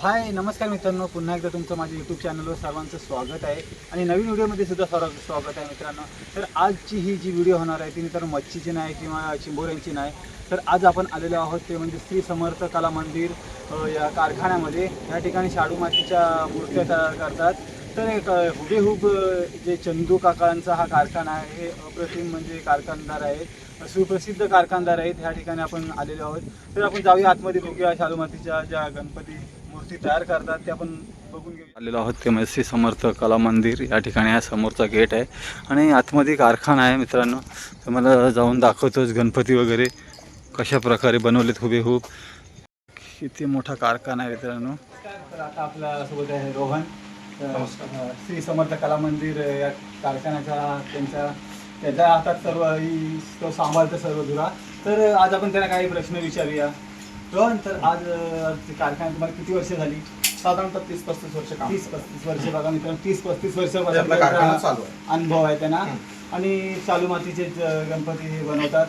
हाय नमस्कार मित्रांनो. पुन्हा एकदा तुमचं माझ्या यूट्यूब चॅनलवर सर्वांचं स्वागत आहे. आणि नवीन व्हिडिओमध्ये सुद्धा सर्व स्वागत आहे मित्रांनो. तर आजची ही जी व्हिडिओ होणार आहे ती मित्रांनो मच्छीची नाही किंवा चिंबोऱ्यांची नाही. तर आज आपण आलेलो आहोत ते म्हणजे श्री समर्थ कला मंदिर या कारखान्यामध्ये. या ठिकाणी शाडू मातीच्या मूर्त्या तयार करतात. तर एक हुबेहूब जे चंदू काकांचा हा कारखाना आहे हे अप्रतिम म्हणजे कारखानदार आहेत. सुप्रसिद्ध कारखानदार आहेत. ह्या ठिकाणी आपण आलेलो आहोत. तर आपण जाऊया आतमध्ये बघूया शाडू मातीच्या ज्या गणपती मूर्ती तयार करतात ते आपण बघून घेऊ. आलेलो आहोत ते म्हणजे श्री समर्थ कला मंदिर. या ठिकाणी हा समोरचा गेट आहे. आणि आतमध्ये कारखाना आहे मित्रांनो. तर मला जाऊन दाखवतोच गणपती वगैरे कशा प्रकारे बनवलेत हुबेहूब. किती मोठा कारखाना आहे मित्रांनो. तर आता आपल्यासोबत आहे रोहन. श्री समर्थ कला मंदिर या कारखान्याचा त्यांचा त्याच्या हातात सर्व ही तो सांभाळतो सर्व धुरा तर आज आपण त्यांना काही प्रश्न विचारूया. रोहन तर आज कारखान्यात तुम्हाला किती वर्ष झाली? साधारणतः तीस पस्तीस वर्ष काम तीस पस्तीस वर्ष बघा मित्रांनो तीस पस्तीस वर्ष ते आपला कारखाना चालू आहे. अनुभव आहे त्यांना. आणि चालू मातीचेच अ, गणपती हे बनवतात.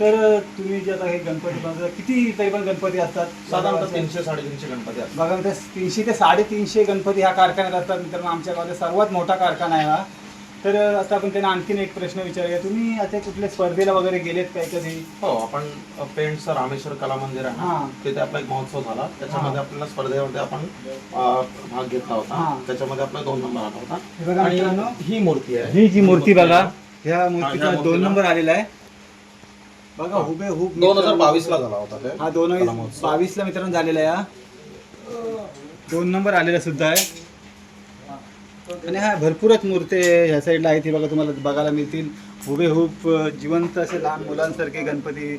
तर तुम्ही जे आता हे गणपती बनवतात किती तरी पण गणपती असतात? साधारणतः तीनशे साडेतीनशे गणपती असतात. बघा मित्र तीनशे ते साडेतीनशे गणपती ह्या कारखान्यात असतात. मित्रांनो आमच्या गावात सर्वात मोठा कारखाना आहे हा. तर आता आपण त्यांना आणखीन एक प्रश्न विचारूया. तुम्ही आता कुठल्या स्पर्धेला वगैरे गेलेत काय कधी? हो आपण पेंटचं रामेश्वर कला मंदिर आहे हा. तिथे आपला एक महोत्सव झाला. त्याच्यामध्ये आपल्याला स्पर्धेमध्ये आपण अं, भाग घेतला हा. होता त्याच्यामध्ये आपला दोन नंबर आला होता. हे बघा आणि मित्रांनो. ही मूर्ती आहे. ही जी मूर्ती बघा ह्या मूर्तीचा दोन नंबर आलेला आहे. बघा हुबे हुब दोन हजार बावीस ला झाला होता ते हा दोन कला महोत्सव. बावीस ला मित्रांनो झालेला आहे हा. दोन नंबर आलेला सुद्धा आहे. आणि हा भरपूरच मूर्ती ह्या साईडला आहेत. ती बघा तुम्हाला बघायला मिळतील. हुबेहूब जिवंत असे लहान मुलांसारखे गणपती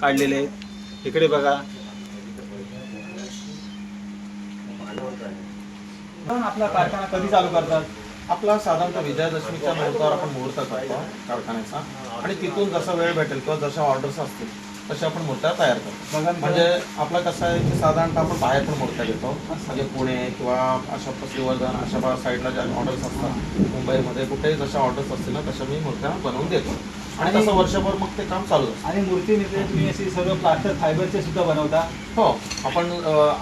काढलेले आहेत. इकडे बघा. आपला कारखाना कधी चालू करतात? आपला साधारणतः विजयादशमीच्या मुहूर्तावर आपण मुहूर्त करतो कारखान्याचा. आणि तिथून जसा वेळ भेटेल किंवा जशा ऑर्डर्स असतील तशा आपण मूर्त्या तयार करतो. म्हणजे आपलं कसं आहे की साधारणतः आपण बाहेर पण मूर्त्या घेतो. म्हणजे पुणे किंवा अशा श्रीवर्धन अशा साईडला ज्या ऑर्डर्स असतात मुंबईमध्ये कुठेही जशा ऑर्डर्स असतील ना तशा मी मूर्त्या बनवून देतो. आणि तसं वर्षभर मग ते काम चालू असतं. आणि मूर्ती तुम्ही अशी सर्व प्लास्टर फायबरचे सुद्धा बनवता? हो. आपण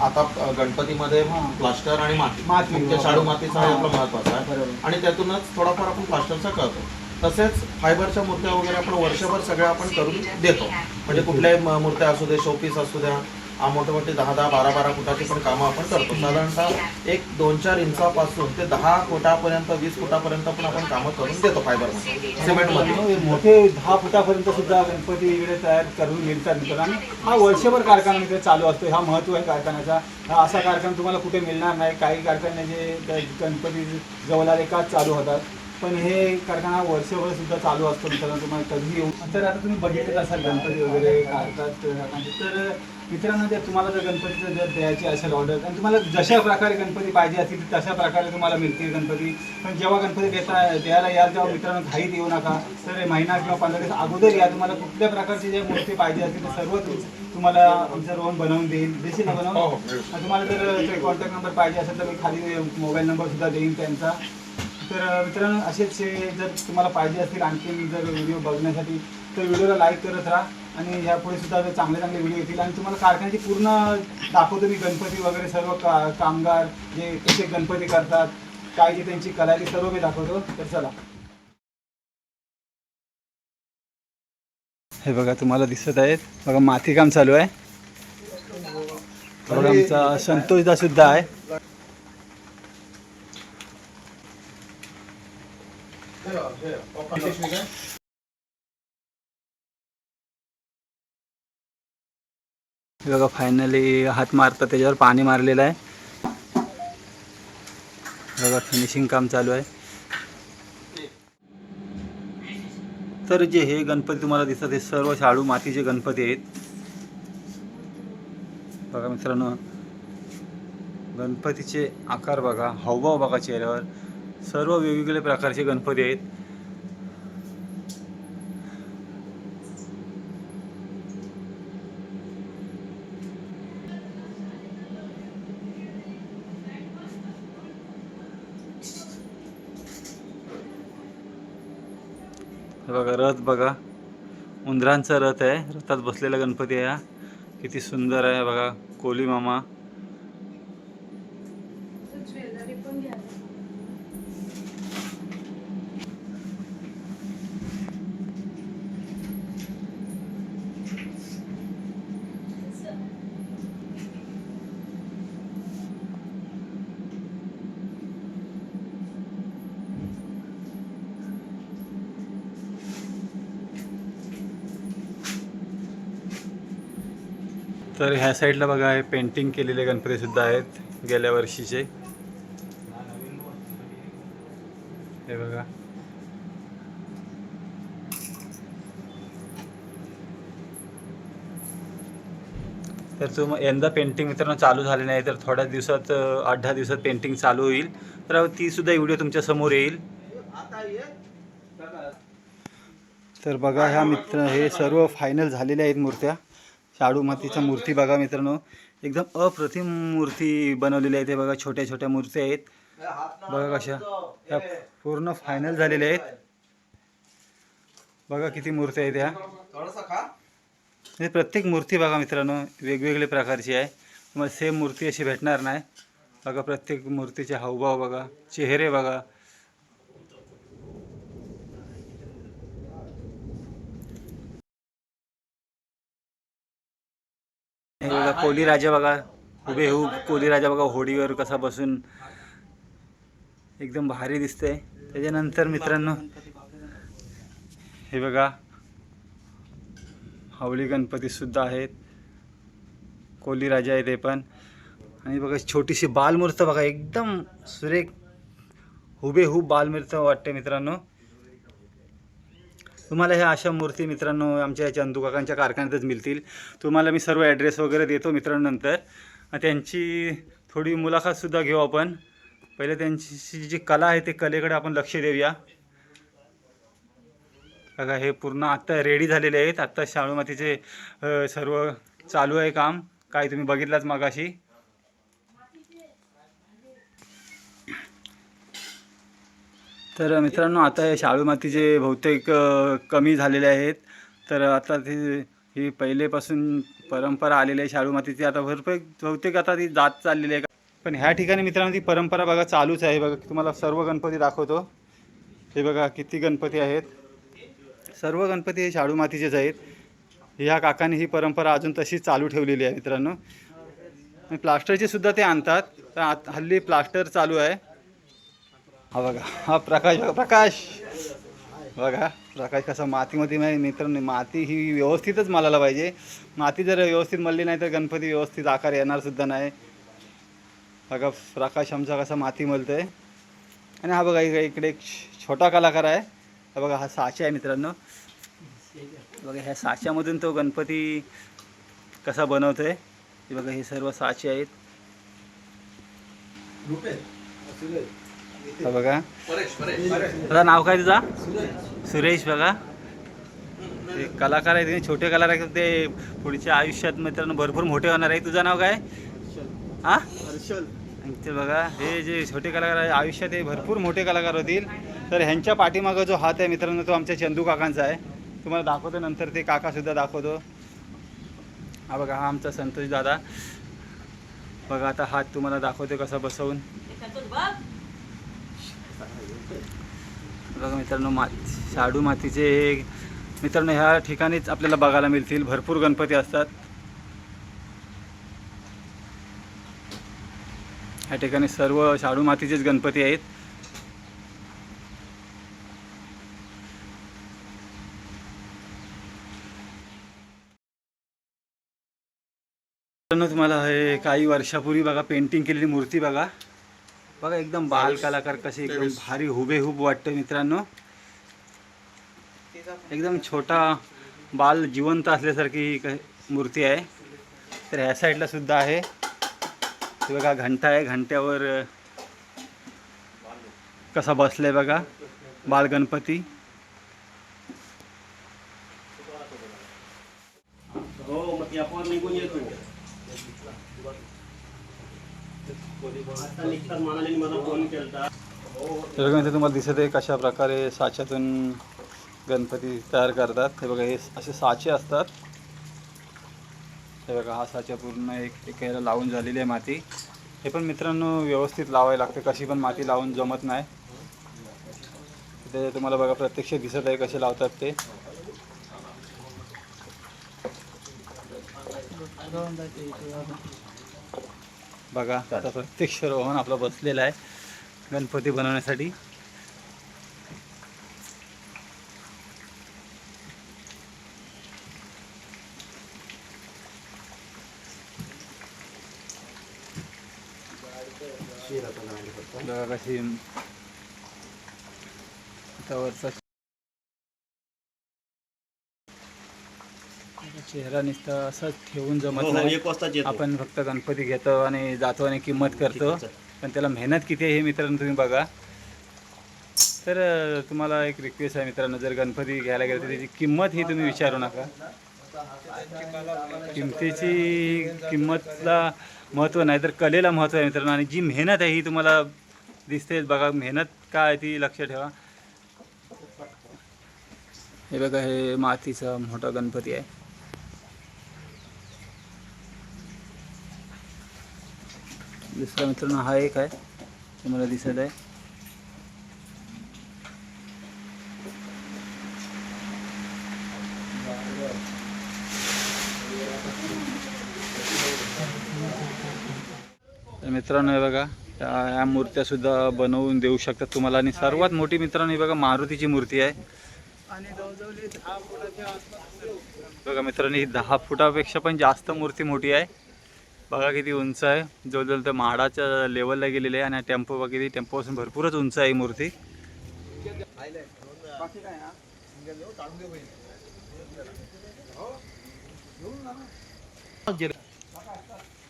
आता गणपतीमध्ये. प्लास्टर आणि माती. माती. शाडू मातीचा. आपला महत्त्वाचा आहे. आणि त्यातूनच थोडाफार आपण प्लास्टरचा करतो. तसेच फायबरच्या मूर्त्या वगैरे आपण वर्षभर सगळ्या आपण करून देतो. म्हणजे कुठल्याही म- मूर्त्या असू दे शोपीस असू द्या आ, मोठे मोठे दहा दहा बारा बारा फुटाची पण कामं आपण करतो. साधारणतः एक दोन चार इंचापासून ते दहा फुटापर्यंत वीस फुटापर्यंत पण आपण कामं करून देतो फायबरमध्ये. सिमेंटमध्ये. हे मोठे दहा फुटापर्यंत सुद्धा गणपती इकडे तयार करून मिळतात मित्रांनो. आणि हा वर्षभर कारखाना मित्र चालू असतो. हा महत्त्व आहे कारखान्याचा. हा असा कारखाना तुम्हाला कुठे मिळणार नाही. काही कारखाने जे गणपती जवळ आले का चालू होतात? पण हे कारखाना वर्षभर सुद्धा चालू असतो मित्रांनो तुम्हाला कधी येऊ. तर आता तुम्ही बघितलं असाल गणपती वगैरे काढतात. तर मित्रांनो जर तुम्हाला जर गणपतीचं जर द्यायची असेल ऑर्डर आणि तुम्हाला जशा प्रकारे गणपती पाहिजे असतील तशा प्रकारे तुम्हाला मिळतील गणपती. पण जेव्हा गणपती देता द्यायला याल तेव्हा मित्रांनो घाईत येऊ नका. तर हे महिना किंवा पंधरा दिवस अगोदर या. तुम्हाला कुठल्या प्रकारची जे मूर्ती पाहिजे असतील ते सर्व तुम- तुम्हाला आमचं रोहन बनवून देईल. देशील ना हो बनवून हो आणि तुम्हाला जर कॉन्टॅक्ट नंबर पाहिजे असेल तर मी खाली मोबाईल नंबर सुद्धा देईन त्यांचा. तर मित्रांनो असेच जर तुम्हाला पाहिजे असतील आणखी जर व्हिडिओ बघण्यासाठी तर व्हिडिओला लाईक करत राहा आणि ह्यापुढे सुद्धा चांगले चांगले व्हिडिओ येतील आणि तुम्हाला कारखान्याची पूर्ण दाखवतो मी गणपती वगैरे सर्व का कामगार जे कसे गणपती करतात काय जे त्यांची कला आहे सर्व मी दाखवतो. तर चला. हे बघा तुम्हाला दिसत आहेत. बघा मातीकाम चालू आहे. बघा आमचा संतोषदा सुद्धा आहे. बघा फायनली हात मारतात त्याच्यावर पाणी मारलेलं आहे. बघा फिनिशिंग काम चालू आहे. तर जे हे गणपती तुम्हाला दिसतात हे सर्व शाडू मातीचे गणपती आहेत. बघा मित्रांनो गणपतीचे आकार बघा हावभाव बघा चेहऱ्यावर. सर्व वेगवेगळे प्रकारचे गणपती आहेत. बघा रथ बघा. उंदरांचा रथ आहे. रथात बसलेला गणपती आहे हा. किती सुंदर आहे बघा कोली मामा. तर ह्या साईडला बघा हे पेंटिंग केलेले गणपती सुद्धा आहेत गेल्या वर्षीचे. हे बघा. तर तुम यंदा पेंटिंग मित्रांनो चालू झाले नाही तर थोड्या दिवसात आठ दहा दिवसात पेंटिंग चालू होईल. तर ती सुद्धा व्हिडिओ तुमच्यासमोर येईल. तर बघा ह्या मित्र हे सर्व फायनल झालेल्या आहेत मूर्त्या. शाडू मातीच्या मूर्ती बघा मित्रांनो. एकदम अप्रतिम मूर्ती बनवलेली आहे ते बघा छोट्या छोट्या मूर्ती आहेत. बघा कशा. ह्या पूर्ण फायनल झालेल्या आहेत. बघा किती मूर्ती आहेत ह्या. म्हणजे प्रत्येक मूर्ती बघा मित्रांनो वेगवेगळ्या प्रकारची आहे. तुम्हाला सेम मूर्ती अशी भेटणार नाही. बघा प्रत्येक मूर्तीचे हावभाव बघा चेहरे बघा. कोली राजा बघा हुबेहूब हो, कोली राजा बघा होडीवर कसा बसून. एकदम भारी दिसतंय. त्याच्यानंतर मित्रांनो हे बघा हावली गणपतीसुद्धा आहेत. कोली राजा आहे ते पण. आणि बघा छोटीशी बालमूर्त बघा एकदम सुरेख हुबेहूब बालमूर्त वाटते मित्रांनो. तुम्हाला ह्या अशा मूर्ती मित्रांनो आमच्या चंदू काकांच्या कारखान्यातच मिळतील. तुम्हाला मी सर्व ॲड्रेस वगैरे देतो मित्रांनो नंतर त्यांची थोडी मुलाखतसुद्धा घेऊ आपण. पहिले त्यांची जी कला आहे ते कलेकडे आपण लक्ष देऊया. बघा हे पूर्ण आत्ता रेडी झालेले आहेत. आत्ता शाळू मातीचे सर्व चालू आहे काम. काय तुम्ही बघितलाच मागाशी. तर मित्रांनो आता हे शाळू मातीचे बहुतेक कमी झालेले आहेत. तर आता ती ही पहिलेपासून परंपरा आलेली आहे शाळू मातीची. आता भरपूर बहुतेक आता ती जात चाललेली आहे. पण ह्या ठिकाणी मित्रांनो ती परंपरा बघा चालूच आहे. बघा तुम्हाला सर्व गणपती दाखवतो. हे बघा किती गणपती आहेत. सर्व गणपती हे शाळू मातीचेच आहेत. ह्या काकांनी ही परंपरा अजून तशीच चालू ठेवलेली आहे मित्रांनो. प्लास्टरचे सुद्धा ते आणतात. तर आत- हल्ली प्लास्टर चालू आहे. हा बघा हा प्रकाश बघा प्रकाश. बघा प्रकाश कसा मातीमध्ये नाही मित्रांनो माती ही व्यवस्थितच मलाला पाहिजे. माती जर व्यवस्थित मळली नाही तर गणपती व्यवस्थित आकार येणारसुद्धा नाही. बघा प्रकाश आमचा कसा माती मलतोय आणि हा बघा इकडे एक छोटा कलाकार आहे. हा बघा हा साचा आहे मित्रांनो. बघा ह्या साच्यामधून तो गणपती कसा बनवतो हे बघा हे सर्व साचे आहेत. बघा. परेश परेश. तुझं नाव काय तुझा? सुरेश बघा. ते कलाकार आहे छोटे कलाकार आहेत ते पुढच्या आयुष्यात मित्रांनो भरपूर मोठे होणार आहे तुझं नाव काय? हा? ते बघा हे जे छोटे कलाकार आहे आयुष्यात हे भरपूर मोठे कलाकार होतील. तर ह्यांच्या पाठीमागं जो हात आहे मित्रांनो तो आमच्या चंदू काकांचा आहे. तुम्हाला दाखवतो नंतर ते काकासुद्धा दाखवतो. हा बघा हा आमचा संतोष दादा. बघा आता हात तुम्हाला दाखवतो कसा बसवून. बघा मित्रांनो माती शाडू मातीचे हे मित्रांनो ह्या ठिकाणीच आपल्याला बघायला मिळतील. भरपूर गणपती असतात. ह्या ठिकाणी सर्व शाडू मातीचेच गणपती आहेत. मित्रांनो तुम्हाला हे काही वर्षापूर्वी बघा पेंटिंग केलेली मूर्ती बघा. बघा एकदम बाल कलाकार कसे एकदम भारी हुबेहूब वाटतं मित्रांनो. एकदम छोटा बाल जिवंत असल्यासारखी ही मूर्ती आहे. तर ह्या साईडला सुद्धा आहे. बघा घंटा आहे. घंट्यावर कसा बसलाय बघा बाल गणपती हो मग यावर निघून येतो आता निघतात म्हणाले मला फोन केलता तर बघा इथे तुम्हाला दिसत आहे कशा प्रकारे साच्यातून गणपती तयार करतात? हे बघा हे असे साचे असतात. हे बघा हा साचा पूर्ण एक एकाला लावून झालेली आहे माती. हे पण मित्रांनो व्यवस्थित लावायला लागते. कशी पण माती लावून जमत नाही. ते तुम्हाला बघा प्रत्यक्ष दिसत आहे कसे लावतात ते. बघा आता प्रत्यक्ष रोहन आपला बसलेला आहे. गणपती बनवण्यासाठी. बघा कशी चेहरा नुसता असंच ठेवून जमत हो हो नाही. आपण फक्त गणपती घेतो आणि जातो आणि किंमत करतो. पण त्याला मेहनत किती आहे हे मित्रांनो तुम्ही बघा. तर तुम्हाला एक रिक्वेस्ट आहे मित्रांनो जर गणपती घ्यायला गेलं तर त्याची किंमत ही तुम्ही विचारू नका. किमतीची किंमतला महत्त्व नाही तर कलेला महत्त्व आहे मित्रांनो. आणि जी मेहनत आहे ही तुम्हाला दिसते बघा मेहनत काय आहे ती लक्ष ठेवा. हे बघा हे मातीचा मोठा गणपती आहे. दुसरा मित्रांनो हा एक आहे. तुम्हाला दिसत आहे. तर मित्रांनो हे बघा या या मूर्त्या सुद्धा बनवून देऊ शकतात तुम्हाला. आणि सर्वात मोठी मित्रांनो हे बघा मारुतीची मूर्ती आहे. बघा मित्रांनो ही दहा फुटापेक्षा पण जास्त मूर्ती मोठी आहे. बघा किती उंच आहे. जवळजवळ तर म्हाडाच्या लेवलला गेलेली आहे आणि टेम्पो वगैरे टेम्पोपासून भरपूरच उंच आहे ही मूर्ती.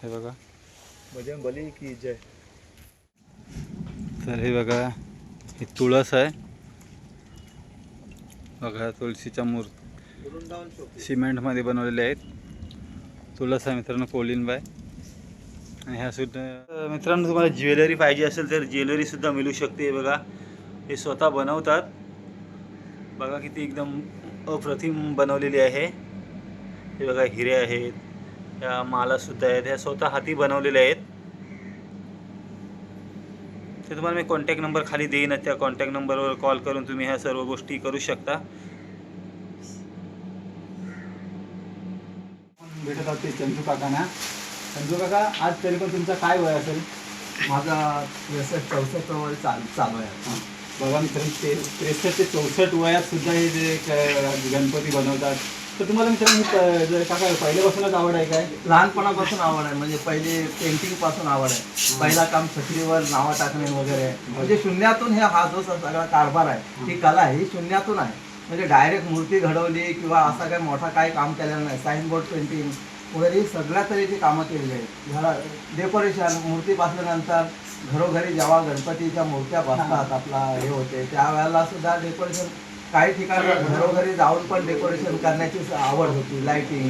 हे बघा बली की जय तर हे बघा ही तुळस आहे. बघा तुळशीच्या मूर्ती सिमेंटमध्ये बनवलेले आहेत. तुळस आहे मित्रांनो कोलिनबाय आणि ह्या सुद्धा मित्रांनो तुम्हाला ज्वेलरी पाहिजे असेल तर ज्वेलरी सुद्धा मिळू शकते. बघा हे स्वतः बनवतात. बघा किती एकदम अप्रतिम बनवलेली आहे. हे बघा हिरे आहेत. ह्या मालासुद्धा आहेत. ह्या स्वतः हाती बनवलेल्या आहेत. ते तुम्हाला मी कॉन्टॅक्ट नंबर खाली देईन त्या कॉन्टॅक्ट नंबरवर कॉल करून तुम्ही ह्या सर्व गोष्टी करू शकता. भेटत आहोत ते चंदू काकांना. चंदू काका आज तरी पण तुमचा काय वय असेल? माझा त्रेसष्ट चौसष्ट वय चालू चालू आहे बघा मित्रांनो ते त्रेसष्ट ते चौसष्ट वयात सुद्धा हे जे क- गणपती बनवतात. तर तुम्हाला मित्रांनो प- जर काका पहिल्यापासूनच आवड आहे काय? लहानपणापासून आवड आहे. म्हणजे पहिले पेंटिंगपासून आवड आहे. पहिला काम छत्रीवर नावं टाकणे वगैरे. म्हणजे शून्यातून हे हा जो सगळा कारभार आहे ही कला ही शून्यातून आहे. म्हणजे डायरेक्ट मूर्ती घडवली किंवा असा काही मोठा काही काम केलेलं नाही. साईन बोर्ड पेंटिंग वगैरे सगळ्या तऱ्हेची कामं केली आहेत. घरा डेकोरेशन मूर्ती बसल्यानंतर घरोघरी जेव्हा गणपतीच्या मूर्त्या बसतात आपला हे होते त्यावेळेला सुद्धा डेकोरेशन काही ठिकाणी घरोघरी जाऊन पण डेकोरेशन करण्याची आवड होती लाईटिंग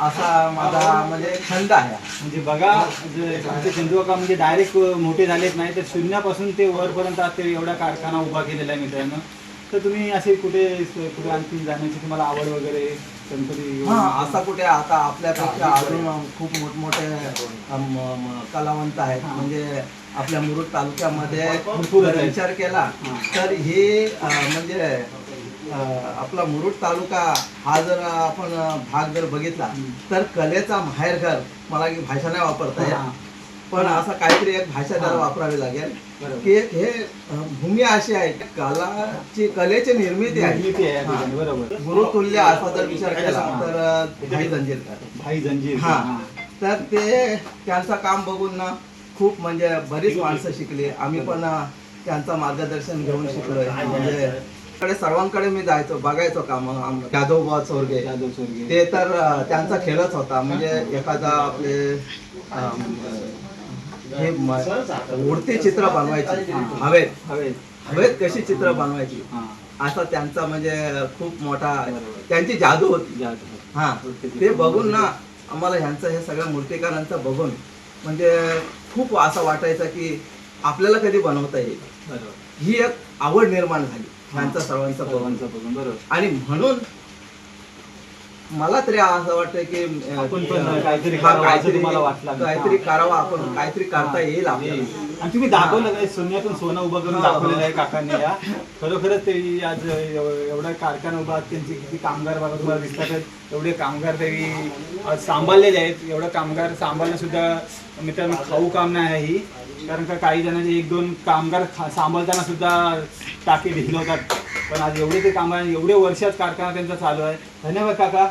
असा माझा म्हणजे छंद आहे. म्हणजे बघा जे आमचे म्हणजे डायरेक्ट मोठे झालेत नाही तर शून्यापासून ते वरपर्यंत ते एवढा कारखाना उभा केलेला आहे मित्रांनो. तर तुम्ही असे कुठे कुठे आणखी जाण्याची तुम्हाला आवड वगैरे? गणपती हा असा कुठे आता आपल्यापेक्षा अजून खूप मोठमोठे अम, कलावंत आहेत. म्हणजे आपल्या मुरुड तालुक्यामध्ये भरपूर जर आहेत. विचार केला. तर हे अ, म्हणजे अ, आपला मुरुड तालुका हा जर आपण भाग जर बघितला. तर कलेचा माहेरघर मला की भाषा नाही वापरता हा. पण असं काहीतरी एक भाषा त्याला. वापरावी लागेल. की एक हे भूमी अशी आहे की कलाची कलेची निर्मिती निर्मिती आहे आहे या ठिकाणी, हा. बरोबर गुरुतुल्य असा जर विचार केला. तर भाई जंजीरकर भाई जंजीर. हा. तर ते त्यांचं काम बघून ना खूप म्हणजे बरीच माणसं शिकली. आम्ही पण अ, त्यांचं मार्गदर्शन घेऊन शिकलोय. म्हणजे कडे सर्वांकडे मी जायचो बघायचो काम. यादव चोरगे जाधव स्वर्गीय. ते तर अ, त्यांचा खेळच होता. म्हणजे एखादा आपले अम, हे म- उडते चित्र बनवायची. हवेत. हवे हवेत कशी चित्र बनवायची? असा त्यांचा म्हणजे खूप मोठा त्यांची जादू होती. हा. ते बघून ना आम्हाला ह्यांचं हे सगळ्या मूर्तिकारांचं बघून म्हणजे खूप असं वाटायचं की आपल्याला कधी बनवता येईल. ही एक आवड निर्माण झाली. ह्यांचं सर्वांचं बघून. सर्वांचं बघून. बरोबर. आणि म्हणून मला तरी असं वाटतं की आपण पण काहीतरी करावं असं काहीतरी तुम्हाला वाटलं. काहीतरी. करावं आपण काहीतरी करता येईल आपल्याला आणि तुम्ही दाखवलं नाही सोन्यातून सोनं उभं करून दाखवलेलं आहे. काकांनी या खरोखरच ते आज एव- एवढा कारखाना उभा त्यांचे किती कामगार बघा तुम्हाला दिसतात आहेत. एवढे कामगार आज सांभाळलेले आहेत एवढं कामगार सांभाळणं सुद्धा मित्रांनो खाऊ काम नाही आहे ही कारण का काही जणांचे एक दोन कामगार खा सांभाळताना सुद्धा टाके ढिलवतात पण आज एवढे ते कामगार एवढे वर्षात कारखाना त्यांचा चालू आहे. धन्यवाद काका.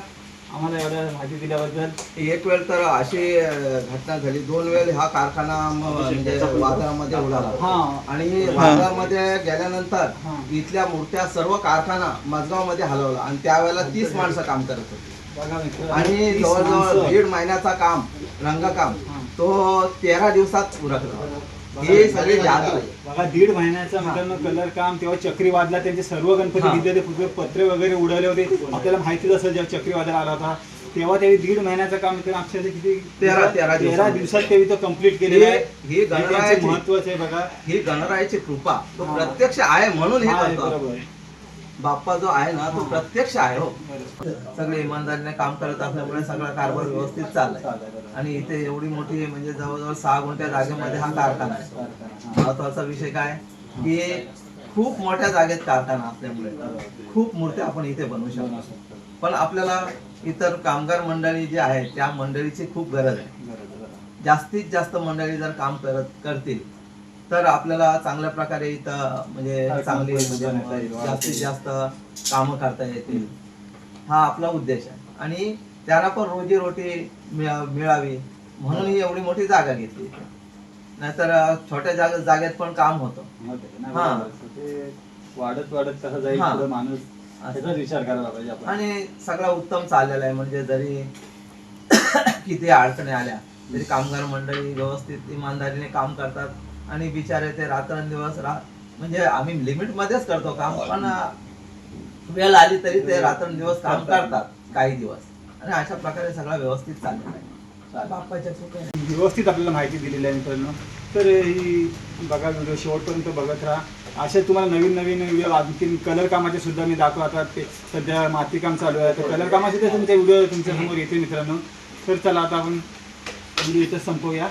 आम्हाला एवढ्या माहिती दिल्याबद्दल. एक वेळ तर अशी घटना झाली. दोन वेळ हा कारखाना म्हणजे वादळामध्ये उडाला. हा. आणि वादळामध्ये गेल्यानंतर. इथल्या मूर्त्या सर्व कारखाना मजगावमध्ये हलवला. आणि त्यावेळेला तीस माणसं काम करत होती. आणि जवळजवळ. दीड महिन्याचा काम रंगकाम. तो तेरा दिवसात उरकला. ही सगळी जादू आहे. बघा दीड महिन्याचा मित्रांनो कलर काम तेव्हा चक्रीवादला त्यांचे सर्व गणपती हा. विद्यार्थी पूर्वी पत्रे वगैरे उडवले होते आपल्याला माहितीच असेल जेव्हा चक्रीवादळ आला होता तेव्हा त्यांनी दीड महिन्याचं काम मित्रांनो अक्षरशः किती तेरा- तेरा तेरा. दिवसात त्यांनी तो कंप्लीट केलेला आहे ही- गणरायाची- महत्वाचं आहे बघा ही गणरायाची कृपा तो. प्रत्यक्ष आहे म्हणून हे बरोबर. बाप्पा जो आहे ना तो. प्रत्यक्ष आहे हो. सगळे इमानदारीने काम करत असल्यामुळे सगळा कारभार व्यवस्थित चाललाय. आणि इथे एवढी मोठी म्हणजे जवळजवळ सहा गुंठ्या जागेमध्ये हा कारखाना आहे. महत्त्वाचा विषय काय की खूप मोठ्या जागेत कारखाना असल्यामुळे खूप मूर्त्या आपण इथे बनवू शकतो पण आपल्याला इतर कामगार मंडळी जी आहे त्या मंडळीची खूप गरज आहे. जास्तीत जास्त मंडळी जर काम करत करतील तर आपल्याला चांगल्या प्रकारे इथं म्हणजे चांगली म्हणजे येईल, जास्तीत जास्त कामं करता येतील. हा आपला उद्देश आहे. आणि त्यांना पण रोजीरोटी मिळा- मिळावी. म्हणून ही एवढी मोठी जागा घेतली इथे. नाहीतर अं, छोट्या जागे जागेत पण काम होतं. हा. बरोबर. ते वाढत वाढत कसं जाईल हा. पुढे माणूस त्याचाच विचार करायला पाहिजे आपण आणि सगळं उत्तम चाललेलं आहे. म्हणजे जरी किती अडचणी आल्या तरी कामगार मंडळी व्यवस्थित इमानदारीने काम करतात. आणि बिचारे ते रात्रंदिवस रा म्हणजे आम्ही लिमिट मध्येच करतो काम पण अं, वेळ आली तरी ते रात्रंदिवस काम करतात. काही दिवस. आणि अशा प्रकारे सगळं व्यवस्थित चाललेलं आहे. व्यवस्थित आपल्याला माहिती दिलेली आहे मित्रांनो. तर ही बघा व्हिडिओ शेवटपर्यंत बघत राहा. असे तुम्हाला नवीन नवीन व्हिडिओ आणखीन कलर कामाचे सुद्धा मी दाखवतो आता ते सध्या मातीकाम चालू आहे. तर कलर कामाचे ते तुमचे व्हिडिओ तुमच्यासमोर येते मित्रांनो. तर चला आता आपण व्हिडिओ इथं संपवूया.